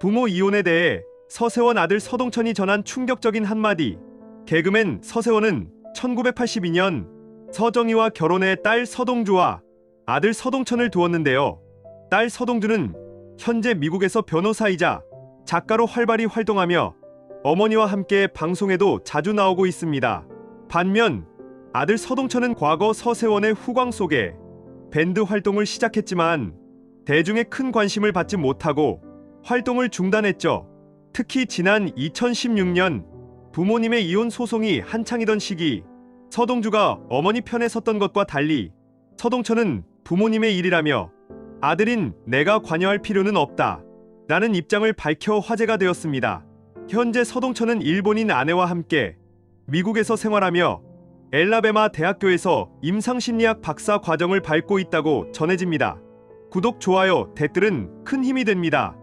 부모 이혼에 대해 서세원 아들 서동천이 전한 충격적인 한마디. 개그맨 서세원은 1982년 서정희와 결혼해 딸 서동주와 아들 서동천을 두었는데요. 딸 서동주는 현재 미국에서 변호사이자 작가로 활발히 활동하며 어머니와 함께 방송에도 자주 나오고 있습니다. 반면 아들 서동천은 과거 서세원의 후광 속에 밴드 활동을 시작했지만 대중의 큰 관심을 받지 못하고 활동을 중단했죠. 특히 지난 2016년 부모님의 이혼 소송이 한창이던 시기 서동주가 어머니 편에 섰던 것과 달리 서동천은 부모님의 일이라며 아들인 내가 관여할 필요는 없다. 라는 입장을 밝혀 화제가 되었습니다. 현재 서동천은 일본인 아내와 함께 미국에서 생활하며 엘라베마 대학교에서 임상심리학 박사 과정을 밟고 있다고 전해집니다. 구독, 좋아요, 댓글은 큰 힘이 됩니다.